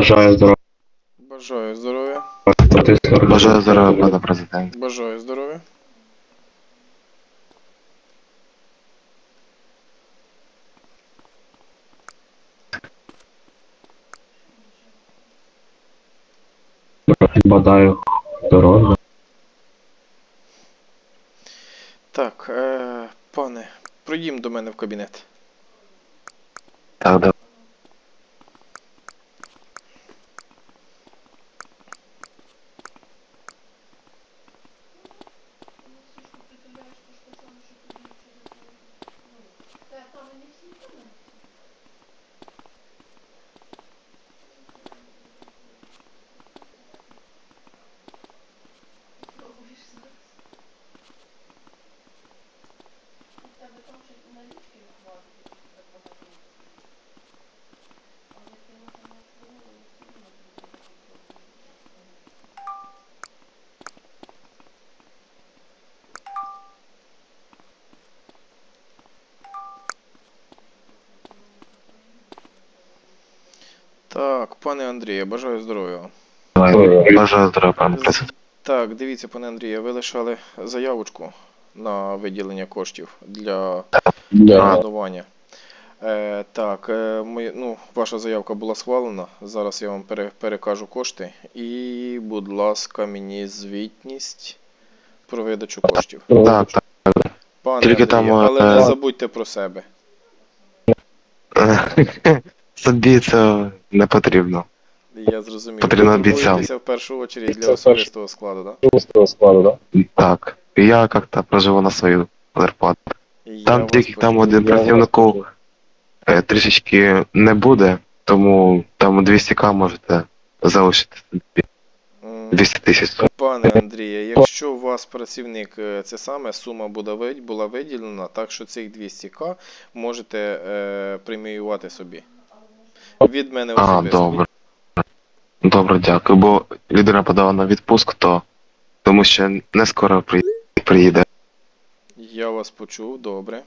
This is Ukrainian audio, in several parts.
Бажаю здоров'я. Бажаю здоров'я. Бажаю здоров'я, пане президент. Бажаю здоров'я. Бажаю здоров'я. Так, е, пане, пройдім до мене в кабінет. Так, да. Так, пане Андрію, бажаю здоров'я. Бажаю здоров'я, пане президент. Так, дивіться, пане Андрію, ви лишали заявочку на виділення коштів для Радування. Е, так, е, ми, ну, ваша заявка була схвалена. Зараз я вам пере, перекажу кошти. І, будь ласка, мені звітність про видачу коштів. Так, так. Пане Тільки Андрію, там, але е, не забудьте про себе. Собі це не потрібно. Я зрозумів. Потрібно Ви обіцяв. в першу очередь для особистого складу, так? Так. Я как-то проживу на свою зарплату. Я Там тільки там один працівнику е, трішечки не буде, тому там 200к можете залишити собі. 200 тисяч. Пане Андріє, якщо у вас працівник е, це саме сума буде була виділена, так що цих 200к можете е, преміювати собі. Від мене А, особисто. добре. Добре, дякую. Бо людина подала на відпуск, то тому що не скоро при- приїде. Я вас почув, добре.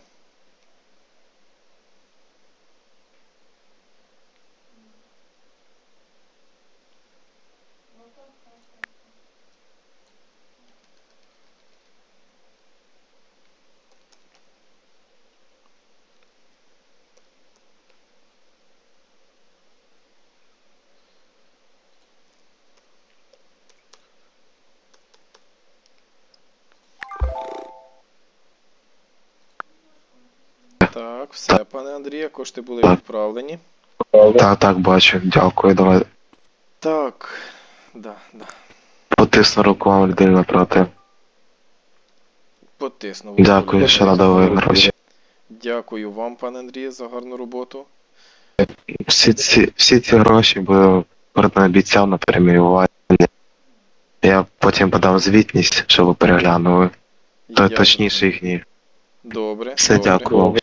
Так, все, пане Андрія, кошти були відправлені. Так, так, бачу. Дякую. Давай Так, да, да. потисну руку вам людині напроти. Потиснув. Дякую, що надали гроші. Дякую вам, пане Андрію, за гарну роботу. Всі ці, всі ці гроші були обіцяв на преміювання. Я потім подав звітність, щоб ви переглянули. Я- точніше їхні. Добре. Все, добре. дякую.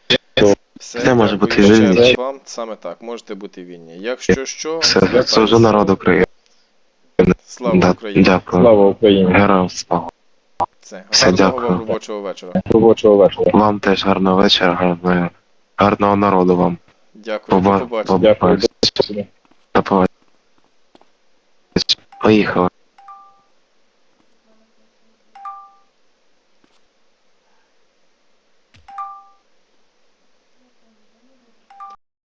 Все, Це може бути вільні. вам. Саме так, можете бути вільні. Якщо що, Все, звертайтеся. служу народу України. Слава Да, Україні. дякую. Слава Україні. Героям слава. Це. Все, Гарного дякую. вам робочого вечора. Робочого вечора. Вам теж гарного вечора, гарного, гарного народу вам. Дякую, до Поба- побачення. Дякую. побачення. До побачення. Поїхали.